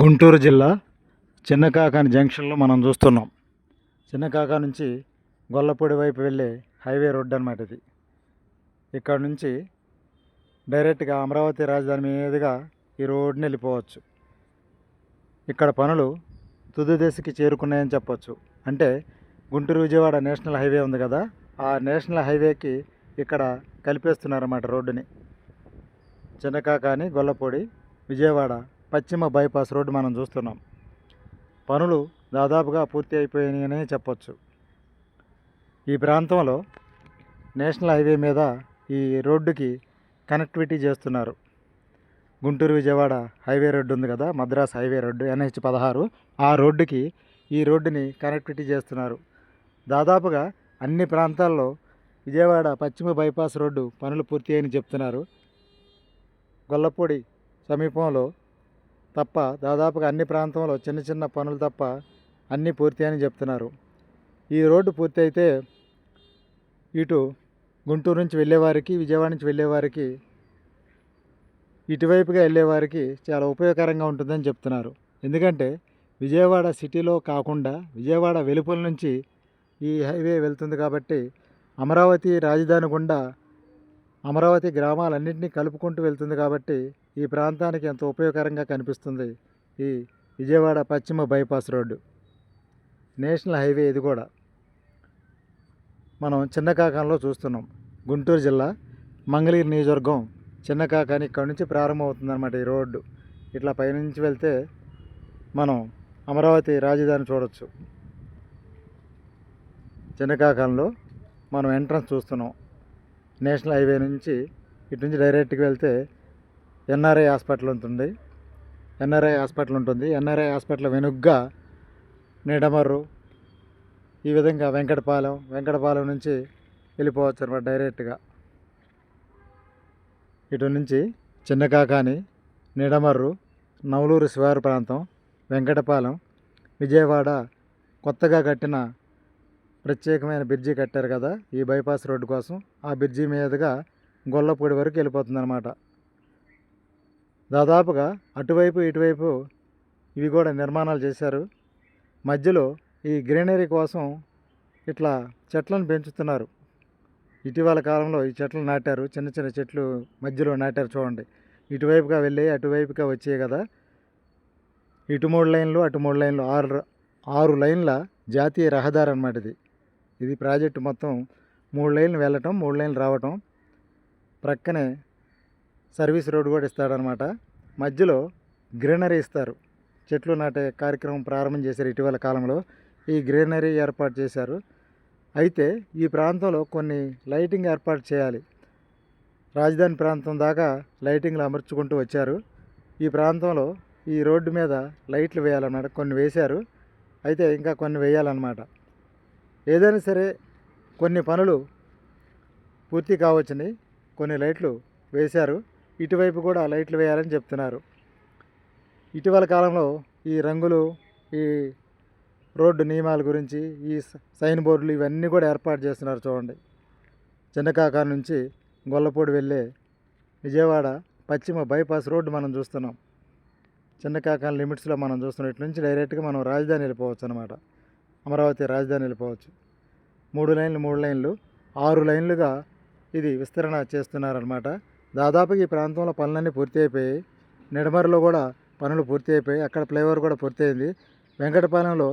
గుంటూరు జిల్లా చిన్నకాకాని జంక్షన్లో మనం చూస్తున్నాం. చిన్నకాకా నుంచి గొల్లపూడి వైపు వెళ్ళే హైవే రోడ్డు అనమాట ఇది. ఇక్కడ నుంచి డైరెక్ట్గా అమరావతి రాజధాని మీదుగా ఈ రోడ్ని వెళ్ళిపోవచ్చు. ఇక్కడ పనులు తుది దశకి చేరుకున్నాయని చెప్పొచ్చు. అంటే గుంటూరు విజయవాడ నేషనల్ హైవే ఉంది కదా ఆ నేషనల్ హైవేకి ఇక్కడ కలిపేస్తున్నారన్నమాట రోడ్డుని. చిన్నకాకాని గొల్లపూడి విజయవాడ పశ్చిమ బైపాస్ రోడ్డు మనం చూస్తున్నాం. పనులు దాదాపుగా పూర్తి అయిపోయినాయని చెప్పొచ్చు. ఈ ప్రాంతంలో నేషనల్ హైవే మీద ఈ రోడ్డుకి కనెక్టివిటీ చేస్తున్నారు. గుంటూరు విజయవాడ హైవే రోడ్డు ఉంది కదా మద్రాస్ హైవే రోడ్డు ఎన్హెచ్ పదహారు. ఆ రోడ్డుకి ఈ రోడ్డుని కనెక్టివిటీ చేస్తున్నారు. దాదాపుగా అన్ని ప్రాంతాల్లో విజయవాడ పశ్చిమ బైపాస్ రోడ్డు పనులు పూర్తి అయ్యని చెప్తున్నారు. గొల్లపూడి సమీపంలో తప్ప దాదాపుగా అన్ని ప్రాంతంలో చిన్న చిన్న పనులు తప్ప అన్నీ పూర్తి అని చెప్తున్నారు. ఈ రోడ్డు పూర్తి అయితే ఇటు గుంటూరు నుంచి వెళ్ళేవారికి విజయవాడ నుంచి వెళ్ళేవారికి ఇటువైపుగా వెళ్ళేవారికి చాలా ఉపయోగకరంగా ఉంటుందని చెప్తున్నారు. ఎందుకంటే విజయవాడ సిటీలో కాకుండా విజయవాడ వెలుపల నుంచి ఈ హైవే వెళ్తుంది కాబట్టి అమరావతి రాజధాని గుండా అమరావతి గ్రామాలన్నింటినీ కలుపుకుంటూ వెళ్తుంది కాబట్టి ఈ ప్రాంతానికి ఎంతో ఉపయోగకరంగా కనిపిస్తుంది ఈ విజయవాడ పశ్చిమ బైపాస్ రోడ్డు. నేషనల్ హైవే ఇది కూడా. మనం చిన్నకాకంలో చూస్తున్నాం. గుంటూరు జిల్లా మంగళగిరి నియోజకవర్గం చిన్నకాకాని ఇక్కడ నుంచి ప్రారంభమవుతుందన్నమాట ఈ రోడ్డు. ఇట్లా పైనుంచి వెళ్తే మనం అమరావతి రాజధాని చూడొచ్చు. చిన్నకాకంలో మనం ఎంట్రన్స్ చూస్తున్నాం. నేషనల్ హైవే నుంచి ఇటు నుంచి డైరెక్ట్గా వెళ్తే ఎన్ఆర్ఐ హాస్పిటల్ ఉంటుంది ఎన్ఆర్ఐ హాస్పిటల్ ఉంటుంది. ఎన్ఆర్ఐ హాస్పిటల్ వెనుగ్గా నిడమర్రు ఈ విధంగా వెంకటపాలెం వెంకటపాలెం నుంచి వెళ్ళిపోవచ్చు అనమాట డైరెక్ట్గా. ఇటు నుంచి చిన్నకాకాని నిడమర్రు నవలూరు శివారు ప్రాంతం వెంకటపాలెం విజయవాడ కొత్తగా కట్టిన ప్రత్యేకమైన బ్రిడ్జి కట్టారు కదా ఈ బైపాస్ రోడ్డు కోసం. ఆ బ్రిడ్జి మీదుగా గొల్లపూడి వరకు వెళ్ళిపోతుంది అనమాట దాదాపుగా అటువైపు ఇటువైపు ఇవి కూడా నిర్మాణాలు చేశారు. మధ్యలో ఈ గ్రీనరీ కోసం ఇట్లా చెట్లను పెంచుతున్నారు. ఇటీవల కాలంలో ఈ చెట్లు నాటారు. చిన్న చిన్న చెట్లు మధ్యలో నాటారు చూడండి. ఇటువైపుగా వెళ్ళి అటువైపుగా వచ్చాయి కదా. ఇటు మూడు లైన్లు అటు మూడు లైన్లు ఆరు ఆరు లైన్ల జాతీయ రహదారి అన్నమాట ఇది. ఇది ప్రాజెక్టు మొత్తం మూడు లైన్లు వెళ్ళటం మూడు లైన్లు రావటం. ప్రక్కనే సర్వీస్ రోడ్ కూడా ఇస్తాడనమాట. మధ్యలో గ్రీనరీ ఇస్తారు. చెట్లు నాటే కార్యక్రమం ప్రారంభం చేశారు ఇటీవల కాలంలో. ఈ గ్రీనరీ ఏర్పాటు చేశారు. అయితే ఈ ప్రాంతంలో కొన్ని లైటింగ్ ఏర్పాటు చేయాలి. రాజధాని ప్రాంతం దాకా లైటింగ్లు అమర్చుకుంటూ వచ్చారు. ఈ ప్రాంతంలో ఈ రోడ్డు మీద లైట్లు వేయాలన్నమాట. కొన్ని వేశారు. అయితే ఇంకా కొన్ని వేయాలన్నమాట. ఏదైనా సరే కొన్ని పనులు పూర్తి కావచ్చని కొన్ని లైట్లు వేశారు. ఇటువైపు కూడా లైట్లు వేయాలని చెప్తున్నారు. ఇటీవల కాలంలో ఈ రంగులు ఈ రోడ్డు నియమాల గురించి ఈ స- సైన్ బోర్డులు ఇవన్నీ కూడా ఏర్పాటు చేస్తున్నారు చూడండి. చిన్నకాకా నుంచి గొల్లపూడి వెళ్ళే విజయవాడ పశ్చిమ బైపాస్ రోడ్డు మనం చూస్తున్నాం. చిన్నకాక లిమిట్స్లో మనం చూస్తున్నాం ఇటు నుంచి డైరెక్ట్గా మనం రాజధాని వెళ్ళిపోవచ్చు అనమాట అమరావతి రాజధాని వెళ్ళిపోవచ్చు. మూడు లైన్లు మూడు లైన్లు ఆరు లైన్లుగా ఇది విస్తరణ చేస్తున్నారనమాట దాదాపుగా ఈ ప్రాంతంలో పనులన్నీ పూర్తి అయిపోయాయి నిడమరలో కూడా పనులు పూర్తి అయిపోయాయి అక్కడ ఫ్లైఓవర్ కూడా పూర్తి అయింది వెంకటపాలెంలో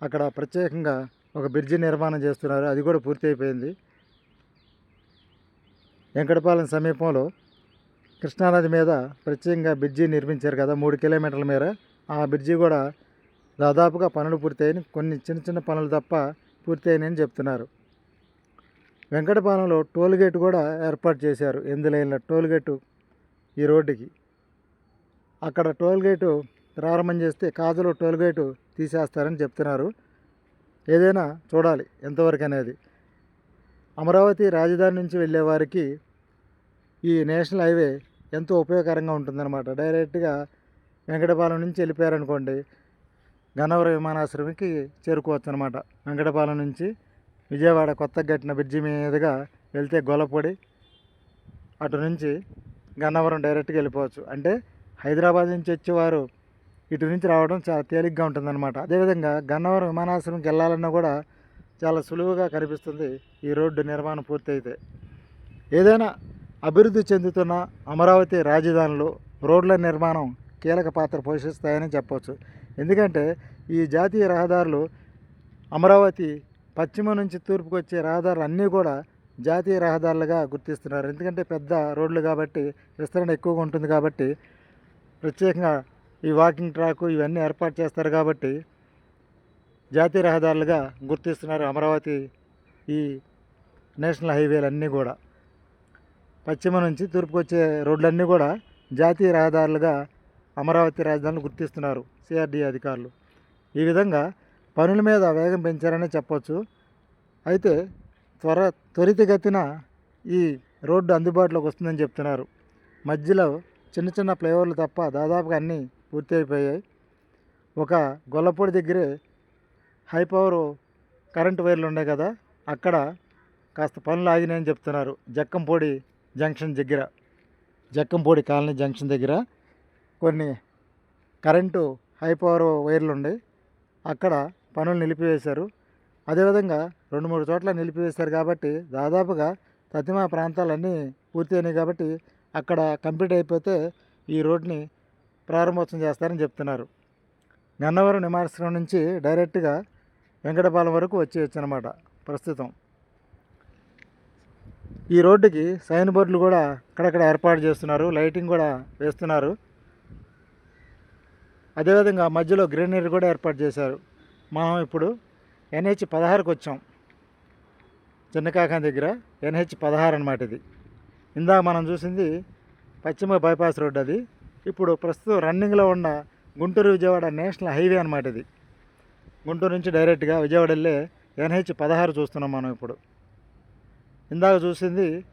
అక్కడ ప్రత్యేకంగా ఒక బ్రిడ్జి నిర్మాణం చేస్తున్నారు. అది కూడా పూర్తి అయిపోయింది వెంకటపాలెం సమీపంలో కృష్ణానది మీద ప్రత్యేకంగా బ్రిడ్జి నిర్మించారు కదా మూడు కిలోమీటర్ల మేర. ఆ బ్రిడ్జి కూడా దాదాపుగా పనులు పూర్తయినాయి. కొన్ని చిన్న చిన్న పనులు తప్ప పూర్తయినాయని చెప్తున్నారు. వెంకటపాలెంలో టోల్ గేట్ కూడా ఏర్పాటు చేశారు. ఎనిమిది లైన్ల టోల్ గేటు ఈ రోడ్డుకి. అక్కడ టోల్ గేటు ప్రారంభం చేస్తే కాజలో టోల్ గేటు తీసేస్తారని చెప్తున్నారు. ఏదైనా చూడాలి ఎంతవరకు అనేది. అమరావతి రాజధాని నుంచి వెళ్ళే వారికి ఈ నేషనల్ హైవే ఎంతో ఉపయోగకరంగా ఉంటుందన్నమాట. డైరెక్ట్గా వెంకటపాలెం నుంచి వెళ్ళిపోయారనుకోండి గన్నవరం విమానాశ్రమికి చేరుకోవచ్చు అనమాట వెంకటపాలెం నుంచి విజయవాడ కొత్తగా కట్టిన బ్రిడ్జి మీదుగా వెళ్తే గొలపొడి. అటు నుంచి గన్నవరం డైరెక్ట్గా వెళ్ళిపోవచ్చు. అంటే హైదరాబాద్ నుంచి వచ్చేవారు ఇటు నుంచి రావడం చాలా తేలిగ్గా ఉంటుందన్నమాట. అదేవిధంగా గన్నవరం విమానాశ్రయంకి వెళ్ళాలన్నా కూడా చాలా సులువుగా కనిపిస్తుంది ఈ రోడ్డు నిర్మాణం పూర్తయితే. ఏదైనా అభివృద్ధి చెందుతున్న అమరావతి రాజధానిలో రోడ్ల నిర్మాణం కీలక పాత్ర పోషిస్తాయని చెప్పవచ్చు ఎందుకంటే ఈ జాతీయ రహదారులు అమరావతి పశ్చిమ నుంచి తూర్పుకు వచ్చే రహదారులు అన్నీ కూడా జాతీయ రహదారులుగా గుర్తిస్తున్నారు. ఎందుకంటే పెద్ద రోడ్లు కాబట్టి విస్తరణ ఎక్కువగా ఉంటుంది కాబట్టి ప్రత్యేకంగా ఈ వాకింగ్ ట్రాక్ ఇవన్నీ ఏర్పాటు చేస్తారు కాబట్టి జాతీయ రహదారులుగా గుర్తిస్తున్నారు అమరావతి ఈ నేషనల్ హైవేలు అన్నీ కూడా. పశ్చిమ నుంచి తూర్పుకు వచ్చే రోడ్లన్నీ కూడా జాతీయ రహదారులుగా అమరావతి రాజధానిని గుర్తిస్తున్నారు. సిఆర్డీ అధికారులు. ఈ విధంగా పనుల మీద వేగం పెంచారని చెప్పొచ్చు. అయితే త్వర త్వరితగతిన ఈ రోడ్డు అందుబాటులోకి వస్తుందని చెప్తున్నారు. మధ్యలో చిన్న చిన్న ఫ్లైఓవర్లు తప్ప దాదాపుగా అన్నీ పూర్తి అయిపోయాయి. ఒక గొల్లపూడి దగ్గరే హై పవర్ కరెంటు వైర్లు ఉన్నాయి కదా అక్కడ కాస్త పనులు ఆగినాయని చెప్తున్నారు. జక్కంపూడి జంక్షన్ దగ్గర జక్కంపూడి కాలనీ జంక్షన్ దగ్గర కొన్ని కరెంటు హై పవర్ వైర్లు ఉన్నాయి. అక్కడ పనులు నిలిపివేశారు. అదేవిధంగా రెండు మూడు చోట్ల నిలిపివేశారు కాబట్టి దాదాపుగా తతిమా ప్రాంతాలన్నీ పూర్తి అయినాయి కాబట్టి అక్కడ కంప్లీట్ అయిపోతే ఈ రోడ్ని ప్రారంభోత్సవం చేస్తారని చెప్తున్నారు. గన్నవరం నిమాశ్రమం నుంచి డైరెక్ట్గా వెంకటపాలెం వరకు వచ్చేయచ్చు అనమాట ప్రస్తుతం. ఈ రోడ్డుకి సైన్ బోర్డులు కూడా అక్కడక్కడ ఏర్పాటు చేస్తున్నారు. లైటింగ్ కూడా వేస్తున్నారు. అదేవిధంగా మధ్యలో గ్రీనరీ కూడా ఏర్పాటు చేశారు. మనం ఇప్పుడు ఎన్హెచ్ పదహారుకి వచ్చాం. చిన్నకాకం దగ్గర ఎన్హెచ్ పదహారు అనమాట ఇది. ఇందాక మనం చూసింది పశ్చిమ బైపాస్ రోడ్ అది. ఇప్పుడు ప్రస్తుతం రన్నింగ్లో ఉన్న గుంటూరు విజయవాడ నేషనల్ హైవే అనమాట ఇది. గుంటూరు నుంచి డైరెక్ట్గా విజయవాడ వెళ్ళే ఎన్హెచ్ పదహారు చూస్తున్నాం మనం ఇప్పుడు. ఇందాక చూసింది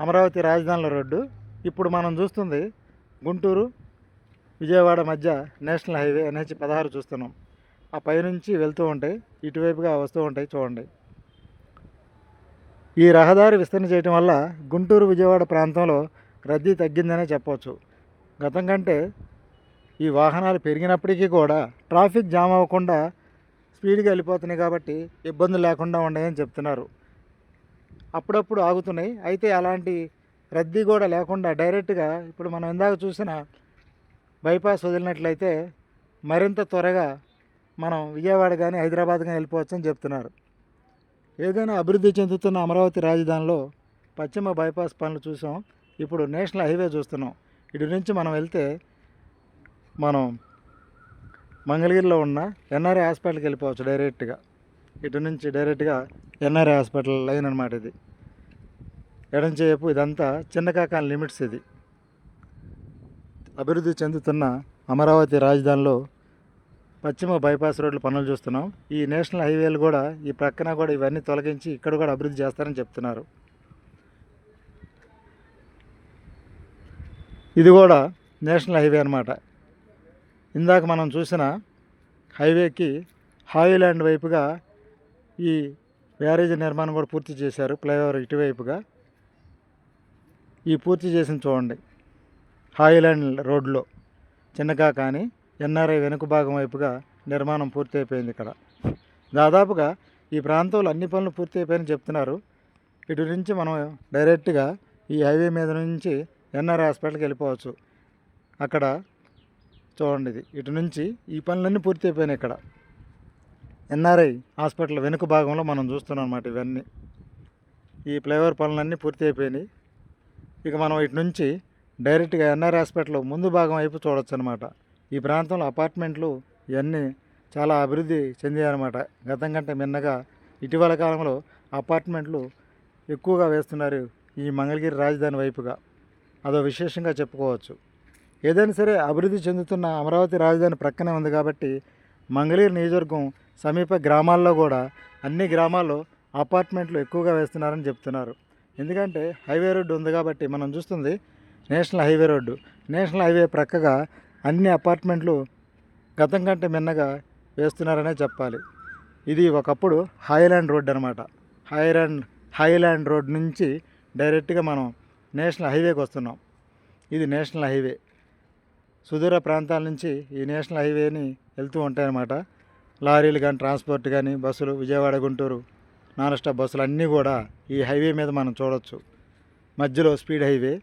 అమరావతి రాజధానుల రోడ్డు. ఇప్పుడు మనం చూస్తుంది గుంటూరు విజయవాడ మధ్య నేషనల్ హైవే ఎన్హెచ్ పదహారు చూస్తున్నాం. ఆ పైనుంచి వెళ్తూ ఉంటాయి. ఇటువైపుగా వస్తూ ఉంటాయి చూడండి. ఈ రహదారి విస్తరణ చేయటం వల్ల గుంటూరు విజయవాడ ప్రాంతంలో రద్దీ తగ్గిందనే చెప్పవచ్చు గతం కంటే ఈ వాహనాలు పెరిగినప్పటికీ కూడా ట్రాఫిక్ జామ్ అవ్వకుండా స్పీడ్గా వెళ్ళిపోతున్నాయి కాబట్టి ఇబ్బందులు లేకుండా ఉన్నాయని చెప్తున్నారు. అప్పుడప్పుడు ఆగుతున్నాయి. అయితే అలాంటి రద్దీ కూడా లేకుండా డైరెక్ట్గా ఇప్పుడు మనం ఇందాక చూసిన బైపాస్ వదిలినట్లయితే మరింత త్వరగా మనం విజయవాడ కానీ హైదరాబాద్ కానీ వెళ్ళిపోవచ్చు అని చెప్తున్నారు. ఏదైనా అభివృద్ధి చెందుతున్న అమరావతి రాజధానిలో పశ్చిమ బైపాస్ పనులు చూసాం. ఇప్పుడు నేషనల్ హైవే చూస్తున్నాం. ఇటు నుంచి మనం వెళ్తే మనం మంగళగిరిలో ఉన్న ఎన్ఆర్ఐ హాస్పిటల్కి వెళ్ళిపోవచ్చు డైరెక్ట్గా. ఇటు నుంచి డైరెక్ట్గా ఎన్ఆర్ఐ హాస్పిటల్ లైన్ అనమాట ఇది. ఎడంచేపు ఇదంతా చిన్న కాకాని లిమిట్స్ ఇది. అభివృద్ధి చెందుతున్న అమరావతి రాజధానిలో పశ్చిమ బైపాస్ రోడ్లు పనులు చూస్తున్నాం. ఈ నేషనల్ హైవేలు కూడా ఈ ప్రక్కన కూడా ఇవన్నీ తొలగించి ఇక్కడ కూడా అభివృద్ధి చేస్తారని చెప్తున్నారు. ఇది కూడా నేషనల్ హైవే అనమాట ఇందాక మనం చూసిన హైవేకి హాయిలాండ్ వైపుగా ఈ బ్యారేజ్ నిర్మాణం కూడా పూర్తి చేశారు. ఫ్లైఓవర్ ఇటువైపుగా. ఈ పూర్తి చేసిన చూడండి. హాయిలాండ్ రోడ్లో. చిన్నగా కానీ ఎన్ఆర్ఐ వెనుక భాగం వైపుగా నిర్మాణం పూర్తి అయిపోయింది ఇక్కడ. దాదాపుగా ఈ ప్రాంతంలో అన్ని పనులు పూర్తి అయిపోయాయని చెప్తున్నారు. ఇటు నుంచి మనం డైరెక్ట్గా ఈ హైవే మీద నుంచి ఎన్ఆర్ఐ హాస్పిటల్కి వెళ్ళిపోవచ్చు. అక్కడ చూడండి ఇది. ఇటు నుంచి ఈ పనులన్నీ పూర్తి అయిపోయినాయి ఇక్కడ. ఎన్ఆర్ఐ హాస్పిటల్ వెనుక భాగంలో మనం చూస్తున్నాం అన్నమాట ఇవన్నీ. ఈ ఫ్లైఓవర్ పనులన్నీ పూర్తి అయిపోయినాయి ఇక మనం ఇటు నుంచి డైరెక్ట్గా ఎన్ఆర్ హాస్పిటల్ ముందు భాగం వైపు చూడొచ్చు అనమాట ఈ ప్రాంతంలో అపార్ట్మెంట్లు ఇవన్నీ చాలా అభివృద్ధి చెందాయన్నమాట. గతం కంటే మిన్నగా ఇటీవల కాలంలో అపార్ట్మెంట్లు ఎక్కువగా వేస్తున్నారు ఈ మంగళగిరి రాజధాని వైపుగా. అదో విశేషంగా చెప్పుకోవచ్చు. ఏదైనా సరే అభివృద్ధి చెందుతున్న అమరావతి రాజధాని ప్రక్కనే ఉంది కాబట్టి మంగళగిరి నియోజకవర్గం సమీప గ్రామాల్లో కూడా అన్ని గ్రామాల్లో అపార్ట్మెంట్లు ఎక్కువగా వేస్తున్నారని చెప్తున్నారు. ఎందుకంటే హైవే రోడ్డు ఉంది కాబట్టి మనం చూస్తుంది national highway road. National highway ప్రక్కగా అన్ని అపార్ట్మెంట్లు గతం కంటే మిన్నగా వేస్తున్నారనే చెప్పాలి. ఇది ఒకప్పుడు హైలాండ్ రోడ్ అనమాట హైలాండ్ హైలాండ్ రోడ్ నుంచి డైరెక్ట్గా మనం నేషనల్ హైవేకి వస్తున్నాం. ఇది నేషనల్ హైవే. సుదూర ప్రాంతాల నుంచి ఈ నేషనల్ హైవేని వెళ్తూ ఉంటాయన్నమాట. లారీలు కానీ ట్రాన్స్పోర్ట్ కానీ బస్సులు విజయవాడ గుంటూరు నాన్ స్టాప్ బస్సులు అన్నీ కూడా ఈ హైవే మీద మనం చూడొచ్చు. మధ్యలో స్పీడ్ హైవే.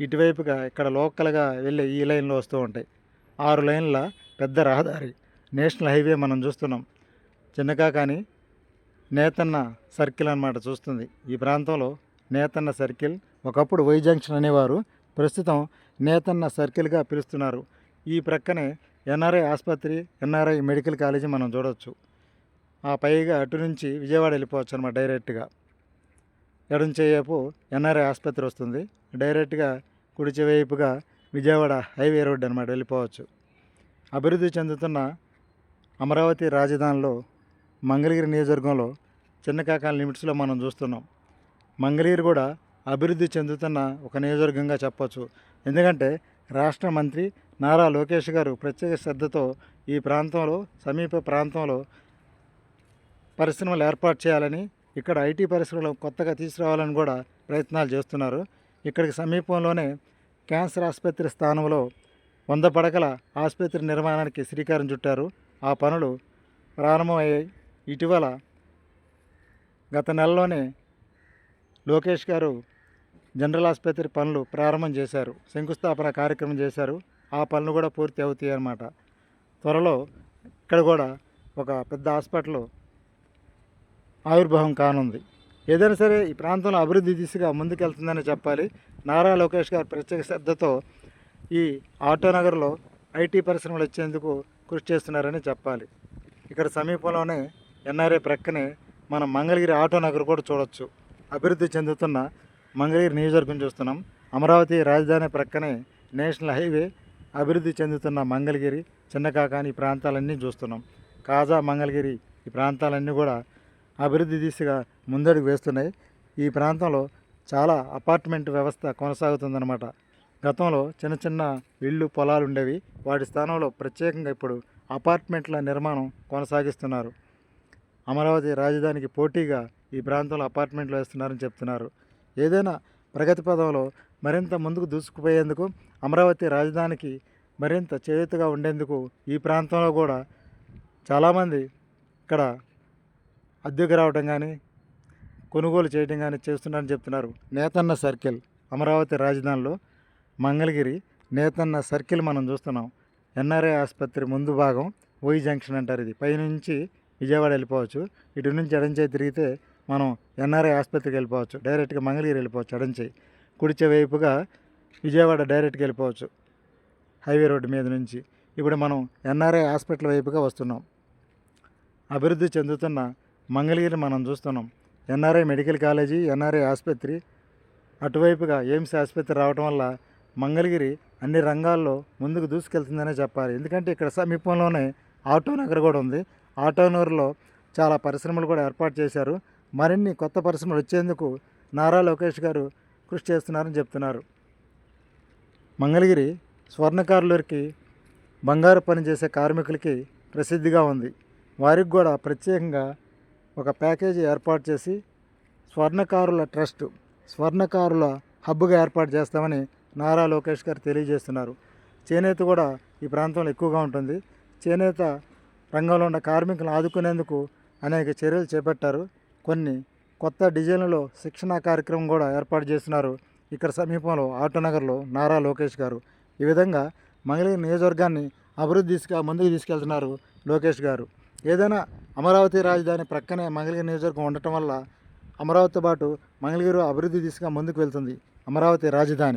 ఇటువైపుగా ఇక్కడ లోకల్గా వెళ్ళే ఈ లైన్లో వస్తూ ఉంటాయి. ఆరు లైన్ల పెద్ద రహదారి నేషనల్ హైవే మనం చూస్తున్నాం. చిన్నగా కానీ నేతన్న సర్కిల్ అన్నమాట చూస్తుంది. ఈ ప్రాంతంలో నేతన్న సర్కిల్ ఒకప్పుడు వై జంక్షన్ అనేవారు. ప్రస్తుతం నేతన్న సర్కిల్గా పిలుస్తున్నారు. ఈ ప్రక్కనే ఎన్ఆర్ఐ ఆసుపత్రి ఎన్ఆర్ఐ మెడికల్ కాలేజీ మనం చూడవచ్చు ఆ పైగా అటు నుంచి విజయవాడ వెళ్ళిపోవచ్చు అనమాట డైరెక్ట్గా. ఎడం చేయపు ఎన్ఆర్ఐ ఆసుపత్రి వస్తుంది. డైరెక్ట్గా కుడి వైపుగా విజయవాడ హైవే రోడ్ అనమాట వెళ్ళిపోవచ్చు. అభివృద్ధి చెందుతున్న అమరావతి రాజధానిలో మంగళగిరి నియోజకవర్గంలో చిన్న కాకాల లిమిట్స్లో మనం చూస్తున్నాం. మంగళగిరి కూడా అభివృద్ధి చెందుతున్న ఒక నియోజకవర్గంగా చెప్పచ్చు. ఎందుకంటే రాష్ట్ర మంత్రి నారా లోకేష్ గారు ప్రత్యేక శ్రద్ధతో ఈ ప్రాంతంలో సమీప ప్రాంతంలో పరిశ్రమలు ఏర్పాటు చేయాలని ఇక్కడ ఐటీ పరిశ్రమలు కొత్తగా తీసుకురావాలని కూడా ప్రయత్నాలు చేస్తున్నారు. ఇక్కడికి సమీపంలోనే క్యాన్సర్ ఆసుపత్రి స్థానంలో వంద పడకల ఆసుపత్రి నిర్మాణానికి శ్రీకారం చుట్టారు. ఆ పనులు ప్రారంభమయ్యాయి. ఇటీవల గత నెలలోనే లోకేష్ గారు జనరల్ ఆసుపత్రి పనులు ప్రారంభం చేశారు. శంకుస్థాపన కార్యక్రమం చేశారు. ఆ పనులు కూడా పూర్తి అవుతాయి అన్నమాట. త్వరలో ఇక్కడ కూడా ఒక పెద్ద హాస్పిటల్ ఆవిర్భావం కానుంది. ఏదైనా సరే ఈ ప్రాంతంలో అభివృద్ధి దిశగా ముందుకెళ్తుందని చెప్పాలి. నారా లోకేష్ గారు ప్రత్యేక శ్రద్ధతో ఈ ఆటో నగర్లో ఐటీ పరిశ్రమలు వచ్చేందుకు కృషి చేస్తున్నారని చెప్పాలి. ఇక్కడ సమీపంలోనే ఎన్ఆర్ఏ ప్రక్కనే మనం మంగళగిరి ఆటో నగర్ కూడా చూడొచ్చు. అభివృద్ధి చెందుతున్న మంగళగిరి నియోజకవర్గం చూస్తున్నాం. అమరావతి రాజధాని ప్రక్కనే నేషనల్ హైవే అభివృద్ధి చెందుతున్న మంగళగిరి చిన్నకాకాని ఈ ప్రాంతాలన్నీ చూస్తున్నాం. కాజా మంగళగిరి ఈ ప్రాంతాలన్నీ కూడా అభివృద్ధి దిశగా ముందడుగు వేస్తున్నాయి. ఈ ప్రాంతంలో చాలా అపార్ట్మెంట్ వ్యవస్థ కొనసాగుతుందన్నమాట. గతంలో చిన్న చిన్న ఇళ్ళు పొలాలు ఉండేవి. వాటి స్థానంలో ప్రత్యేకంగా ఇప్పుడు అపార్ట్మెంట్ల నిర్మాణం కొనసాగిస్తున్నారు. అమరావతి రాజధానికి పోటీగా ఈ ప్రాంతంలో అపార్ట్మెంట్లు వేస్తున్నారని చెప్తున్నారు. ఏదైనా ప్రగతి పదంలో మరింత ముందుకు దూసుకుపోయేందుకు అమరావతి రాజధానికి మరింత చేయూతగా ఉండేందుకు ఈ ప్రాంతంలో కూడా చాలామంది ఇక్కడ అద్దెకు రావడం కానీ కొనుగోలు చేయడం కానీ చేస్తున్నారని చెప్తున్నారు. నేతన్న సర్కిల్. అమరావతి రాజధానిలో మంగళగిరి నేతన్న సర్కిల్ మనం చూస్తున్నాం. ఎన్ఆర్ఐ ఆసుపత్రి ముందు భాగం ఓయి జంక్షన్ అంటారు ఇది. పైనుంచి విజయవాడ వెళ్ళిపోవచ్చు. ఇటు నుంచి ఎడంచే తిరిగితే మనం ఎన్ఆర్ఐ ఆసుపత్రికి వెళ్ళిపోవచ్చు. డైరెక్ట్గా మంగళగిరి వెళ్ళిపోవచ్చు ఎడంచే కుడిచే వైపుగా విజయవాడ డైరెక్ట్గా వెళ్ళిపోవచ్చు. హైవే రోడ్డు మీద నుంచి. ఇప్పుడు మనం ఎన్ఆర్ఐ హాస్పిటల్ వైపుగా వస్తున్నాం. అభివృద్ధి చెందుతున్న మంగళగిరి మనం చూస్తున్నాం. ఎన్ఆర్ఐ మెడికల్ కాలేజీ ఎన్ఆర్ఐ ఆసుపత్రి అటువైపుగా ఎయిమ్స్ ఆసుపత్రి రావటం వల్ల మంగళగిరి అన్ని రంగాల్లో ముందుకు దూసుకెళ్తుందనే చెప్పాలి. ఎందుకంటే ఇక్కడ సమీపంలోనే ఆటో నగర్ కూడా ఉంది. ఆటో నగర్లో చాలా పరిశ్రమలు కూడా ఏర్పాటు చేశారు. మరిన్ని కొత్త పరిశ్రమలు వచ్చేందుకు నారా లోకేష్ గారు కృషి చేస్తున్నారని చెప్తున్నారు. మంగళగిరి స్వర్ణకారులకి బంగారు పని చేసే కార్మికులకి ప్రసిద్ధిగా ఉంది. వారికి కూడా ప్రత్యేకంగా ఒక ప్యాకేజీ ఏర్పాటు చేసి స్వర్ణకారుల ట్రస్ట్ స్వర్ణకారుల హబ్గా ఏర్పాటు చేస్తామని నారా లోకేష్ గారు తెలియజేస్తున్నారు. చేనేత కూడా ఈ ప్రాంతంలో ఎక్కువగా ఉంటుంది. చేనేత రంగంలో ఉన్న కార్మికులను ఆదుకునేందుకు అనేక చర్యలు చేపట్టారు. కొన్ని కొత్త డిజైన్లలో శిక్షణా కార్యక్రమం కూడా ఏర్పాటు చేస్తున్నారు ఇక్కడ సమీపంలో ఆటోనగర్లో నారా లోకేష్ గారు. ఈ విధంగా మంగళగిరి నియోజకవర్గాన్ని అభివృద్ధి తీసుకు ముందుకు తీసుకెళ్తున్నారు లోకేష్ గారు. ఏదైనా అమరావతి రాజధాని ప్రక్కనే మంగళగిరి నియోజకవర్గం ఉండటం వల్ల అమరావతితో పాటు మంగళగిరి అభివృద్ధి దిశగా ముందుకు వెళ్తుంది అమరావతి రాజధాని.